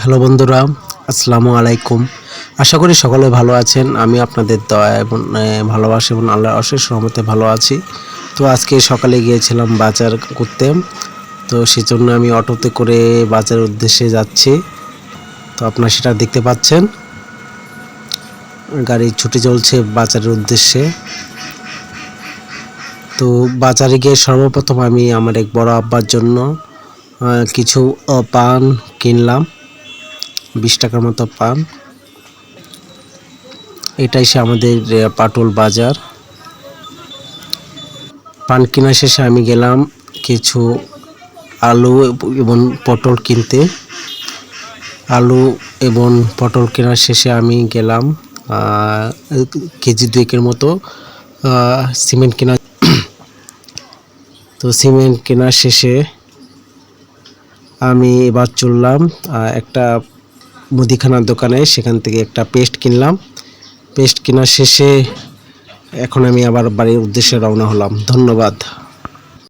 Hello বন্ধুরা, আসসালামু আলাইকুম। আশা করি সকলে ভালো আছেন, আমি আপনাদের দয়া এবং ভালোবাসা এবং আল্লাহর অশেষ রহমতে ভালো আছি। তো আজকে সকালে গিয়েছিলাম বাজার করতে, তো সেই জন্য আমি অটোতে করে বাজারের উদ্দেশ্যে যাচ্ছি। তো আপনারা সেটা দেখতে পাচ্ছেন। গাড়ি ছুটে চলছে বাজারের উদ্দেশ্যে। তো বাজারে গিয়ে সর্বপ্রথম আমি আমার এক বড় আব্বার জন্য কিছু পান কিনলাম। বিশ টাকার মতো পান। এটাই সে আমাদের পাটুল বাজার। পান কেনা শেষে আমি গেলাম কিছু আলু এবং পটল কিনতে। আলু এবং পটল কেনার শেষে আমি গেলাম কেজি দুয়েকের মতো সিমেন্ট কেনা তো সিমেন্ট কেনার শেষে আমি এবার চললাম একটা মুদিখানার দোকানে, সেখান থেকে একটা পেস্ট কিনলাম। পেস্ট কেনার শেষে এখন আমি আবার বাড়ির উদ্দেশ্যে রওনা হলাম। ধন্যবাদ।